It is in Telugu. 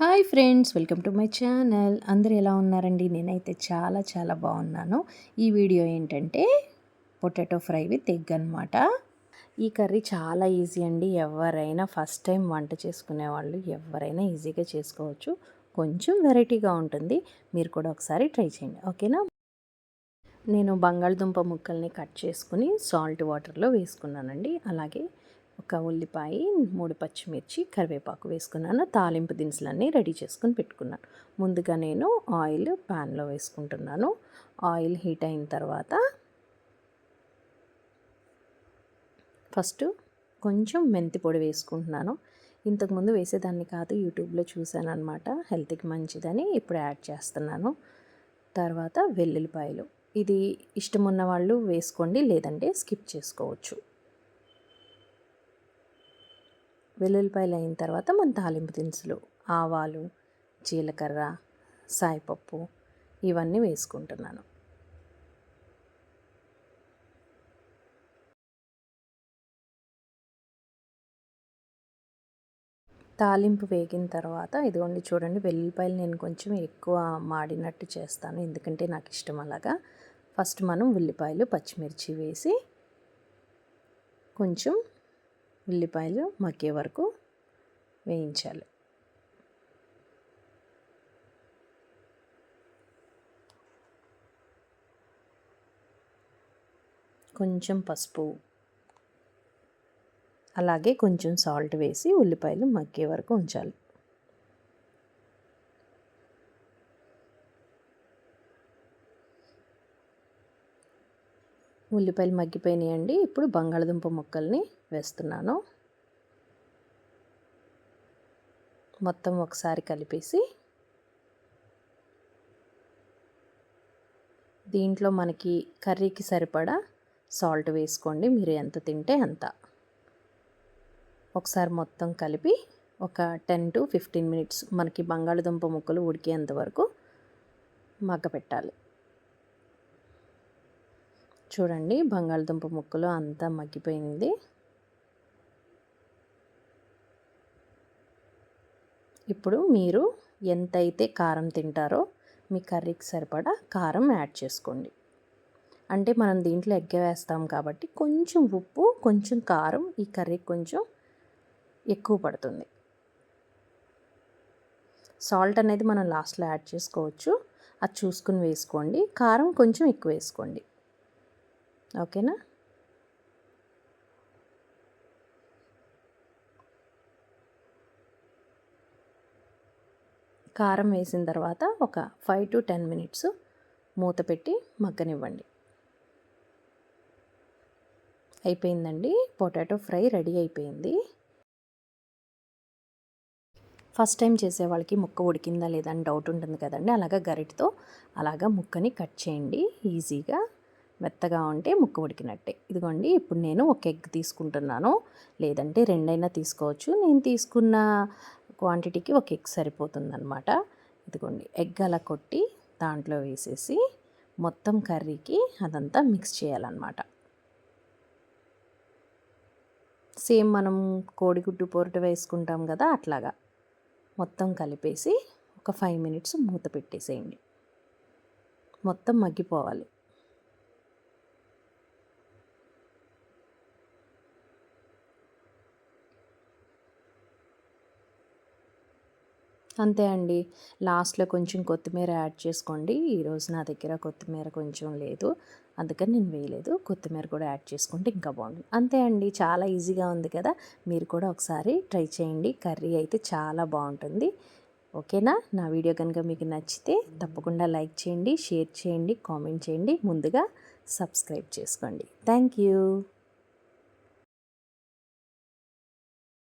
Hi friends welcome to my channel. అందరు ఎలా ఉన్నారండి? నేనైతే చాలా చాలా బాగున్నాను. ఈ వీడియో ఏంటంటే పొటాటో ఫ్రై విత్ ఎగ్ అనమాట ఈ కర్రీ చాలా ఈజీ అండి. ఎవరైనా ఫస్ట్ టైం వంట చేసుకునే వాళ్ళు ఎవరైనా ఈజీగా చేసుకోవచ్చు. కొంచెం వెరైటీగా ఉంటుంది. మీరు కూడా ఒకసారి ట్రై చేయండి. ఓకేనా? నేను బంగాళదుంప ముక్కల్ని కట్ చేసుకుని సాల్ట్ వాటర్లో వేసుకున్నానండి. అలాగే ఒక ఉల్లిపాయ మూడు పచ్చిమిర్చి కరివేపాకు వేసుకున్నాను. తాలింపు దినుసులన్నీ రెడీ చేసుకుని పెట్టుకున్నాను. ముందుగా నేను ఆయిల్ ప్యాన్లో వేసుకుంటున్నాను. ఆయిల్ హీట్ అయిన తర్వాత ఫస్ట్ కొంచెం మెంతి పొడి వేసుకుంటున్నాను. ఇంతకుముందు వేసేదాన్ని కాదు యూట్యూబ్లో చూశాను అనమాట హెల్త్కి మంచిదని ఇప్పుడు యాడ్ చేస్తున్నాను. తర్వాత వెల్లుల్లిపాయలు. ఇది ఇష్టం ఉన్న వాళ్ళు వేసుకోండి లేదంటే స్కిప్ చేసుకోవచ్చు. వెల్లుల్లిపాయలు అయిన తర్వాత మన తాలింపు దినుసులు ఆవాలు జీలకర్ర సాయిపప్పు ఇవన్నీ వేసుకుంటున్నాను. తాలింపు వేగిన తర్వాత ఇదిగోండి చూడండి వెల్లుల్లిపాయలు నేను కొంచెం ఎక్కువ మాడినట్టు చేస్తాను ఎందుకంటే నాకు ఇష్టం అలాగా. ఫస్ట్ మనం ఉల్లిపాయలు పచ్చిమిర్చి వేసి కొంచెం ఉల్లిపాయలు మగ్గే వరకు వేయించాలి. కొంచెం పసుపు అలాగే కొంచెం సాల్ట్ వేసి ఉల్లిపాయలు మగ్గే వరకు ఉంచాలి. ఉల్లిపాయలు మగ్గిపోయినాయండి. ఇప్పుడు బంగాళదుంప ముక్కల్ని వేస్తున్నాను. మొత్తం ఒకసారి కలిపేసి దీంట్లో మనకి కర్రీకి సరిపడా సాల్ట్ వేసుకోండి. మీరు ఎంత తింటే అంత. ఒకసారి మొత్తం కలిపి ఒక టెన్ టు ఫిఫ్టీన్ మినిట్స్ మనకి బంగాళదుంప ముక్కలు ఉడికేంత వరకు మగ్గపెట్టాలి. చూడండి బంగాళదుంప ముక్కలు అంతా మగ్గిపోయింది. ఇప్పుడు మీరు ఎంతైతే కారం తింటారో మీ కర్రీకి సరిపడా కారం యాడ్ చేసుకోండి. అంటే మనం దీంట్లో ఎగ్గ వేస్తాం కాబట్టి కొంచెం ఉప్పు కొంచెం కారం ఈ కర్రీకి కొంచెం ఎక్కువ పడుతుంది. సాల్ట్ అనేది మనం లాస్ట్లో యాడ్ చేసుకోవచ్చు. అది చూసుకుని వేసుకోండి. కారం కొంచెం ఎక్కువ వేసుకోండి. ఓకేనా? కారం వేసిన తర్వాత ఒక ఫైవ్ టు టెన్ మినిట్స్ మూత పెట్టి మగ్గనివ్వండి. అయిపోయిందండి. పొటాటో ఫ్రై రెడీ అయిపోయింది. ఫస్ట్ టైం చేసే వాళ్ళకి ముక్క ఉడికిందా లేదా అని డౌట్ ఉంటుంది కదండి. అలాగా గరిటతో అలాగా ముక్కని కట్ చేయండి. ఈజీగా మెత్తగా ఉంటే ముక్క ఉడికినట్టే. ఇదిగోండి ఇప్పుడు నేను ఒక ఎగ్ తీసుకుంటున్నాను. లేదంటే రెండైనా తీసుకోవచ్చు. నేను తీసుకున్న క్వాంటిటీకి ఒక ఎగ్ సరిపోతుందనమాట ఇదిగోండి ఎగ్ అలా కొట్టి దాంట్లో వేసేసి మొత్తం కర్రీకి అదంతా మిక్స్ చేయాలన్నమాట. సేమ్ మనం కోడిగుడ్డు పొరట వేసుకుంటాం కదా అట్లాగా. మొత్తం కలిపేసి ఒక ఫైవ్ మినిట్స్ మూత పెట్టేసేయండి. మొత్తం మగ్గిపోవాలి. అంతే అండి. లాస్ట్లో కొంచెం కొత్తిమీర యాడ్ చేసుకోండి. ఈరోజు నా దగ్గర కొత్తిమీర కొంచెం లేదు. అందుకని నేను వేయలేదు. కొత్తిమీర కూడా యాడ్ చేసుకుంటే ఇంకా బాగుంటుంది. అంతే అండి. చాలా ఈజీగా ఉంది కదా. మీరు కూడా ఒకసారి ట్రై చేయండి. కర్రీ అయితే చాలా బాగుంటుంది. ఓకేనా? నా వీడియో కనుక మీకు నచ్చితే తప్పకుండా లైక్ చేయండి షేర్ చేయండి కామెంట్ చేయండి. ముందుగా సబ్స్క్రైబ్ చేసుకోండి. Thank you.